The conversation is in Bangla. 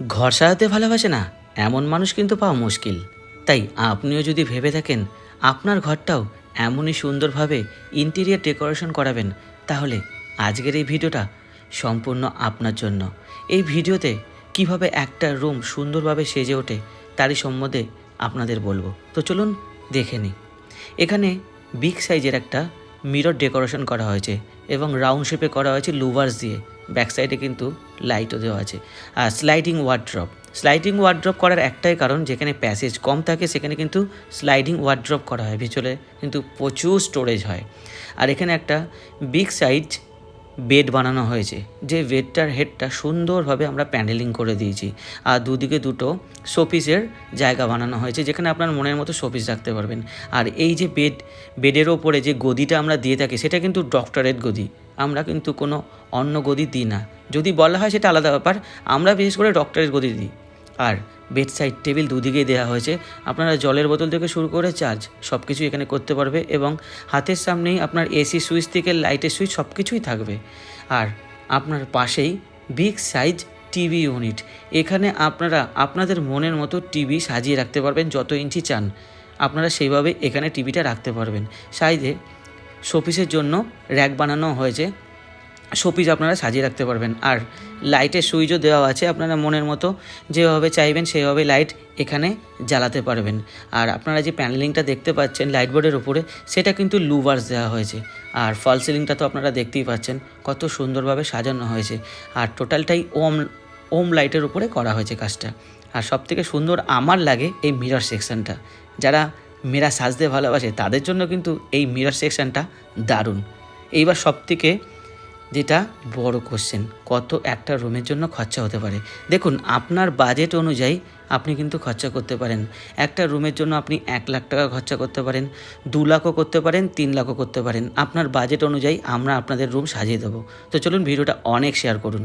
ঘর সাজাতে ভালোবাসে না, এমন মানুষ কিন্তু পাওয়া মুশকিল। তাই আপনিও যদি ভেবে থাকেন, আপনার ঘরটাও এমনই সুন্দরভাবে ইন্টেরিয়ার ডেকোরেশন করাবেন, তাহলে আজকের এই ভিডিওটা সম্পূর্ণ আপনার জন্য। এই ভিডিওতে কীভাবে একটা রুম সুন্দরভাবে সেজে ওঠে, তারই সম্বন্ধে আপনাদের বলব। তো চলুন দেখে নিই। এখানে বিগ সাইজের একটা মিরর ডেকোরেশন করা হয়েছে এবং রাউন্ড শেপে করা হয়েছে লুভার্স দিয়ে। ব্যাক সাইডে কিন্তু লাইটও দেওয়া আছে। আর স্লাইডিং ওয়ার্ড্রপ স্লাইডিং ওয়ার্ড্রপ করার একটাই কারণ, যেখানে প্যাসেজ কম থাকে, সেখানে কিন্তু স্লাইডিং ওয়ার্ড্রপ করা হয়। ভিতরে কিন্তু প্রচুর স্টোরেজ হয়। আর এখানে একটা বিগ সাইজ বেড বানানো হয়েছে। যে বেডটার হেডটা সুন্দরভাবে আমরা প্যান্ডেলিং করে দিয়েছি। আর দুদিকে দুটো শোপিসের জায়গা বানানো হয়েছে, যেখানে আপনার মনের মতো শোপিস রাখতে পারবেন। আর এই যে বেড, বেডের ওপরে যে গদিটা আমরা দিয়ে থাকি, সেটা কিন্তু ডক্টরেট গদি। আমরা কিন্তু কোনো অন্য গদি দিই না। যদি বলা হয় সেটা আলাদা ব্যাপার, আমরা বিশেষ করে ডক্টরের গদি দিই। আর বেড সাইড টেবিল দুদিকেই দেওয়া হয়েছে। আপনারা জলের বোতল থেকে শুরু করে চার্জ সব কিছু এখানে করতে পারবে এবং হাতের সামনেই আপনার এসি সুইচ থেকে লাইটের সুইচ সব কিছুই থাকবে। আর আপনার পাশেই বিগ সাইজ টিভি ইউনিট এখানে আপনারা আপনাদের মনের মতো টিভি সাজিয়ে রাখতে পারবেন যত ইঞ্চি চান। আপনারা সেইভাবে এখানে টিভিটা রাখতে পারবেন। সাইজে শোপিসের জন্য র্যাক বানানো হয়েছে। শোপিস আপনারা সাজিয়ে রাখতে পারবেন। আর লাইটের সুইচও দেওয়া আছে আপনারা মনের মতো। যেভাবে চাইবেন সেভাবে লাইট এখানে জ্বালাতে পারবেন। আর আপনারা যে প্যানেলিংটা দেখতে পাচ্ছেন লাইট বোর্ডের উপরে, সেটা কিন্তু লুভার্স দেওয়া হয়েছে। আর ফল সিলিংটা তো আপনারা দেখতেই পাচ্ছেন, কত সুন্দরভাবে সাজানো হয়েছে। আর টোটালটাই ওম ওম লাইটের উপরে করা হয়েছে কাজটা। আর সবথেকে সুন্দর আমার লাগে এই মিরর সেকশনটা। যারা মেয়েরা সাজতে ভালোবাসে, তাদের জন্য কিন্তু এই মিরর সেকশনটা দারুণ। এইবার সবথেকে যেটা বড় কোশ্চেন কত একটা রুমের জন্য খরচা হতে পারে। দেখুন, আপনার বাজেট অনুযায়ী আপনি কিন্তু খরচা করতে পারেন। একটা রুমের জন্য আপনি এক লাখ টাকা খরচা করতে পারেন, দু লাখও করতে পারেন, তিন লাখও করতে পারেন। আপনার বাজেট অনুযায়ী আমরা আপনাদের রুম সাজিয়ে দেবো। তো চলুন, ভিডিওটা অনেক শেয়ার করুন।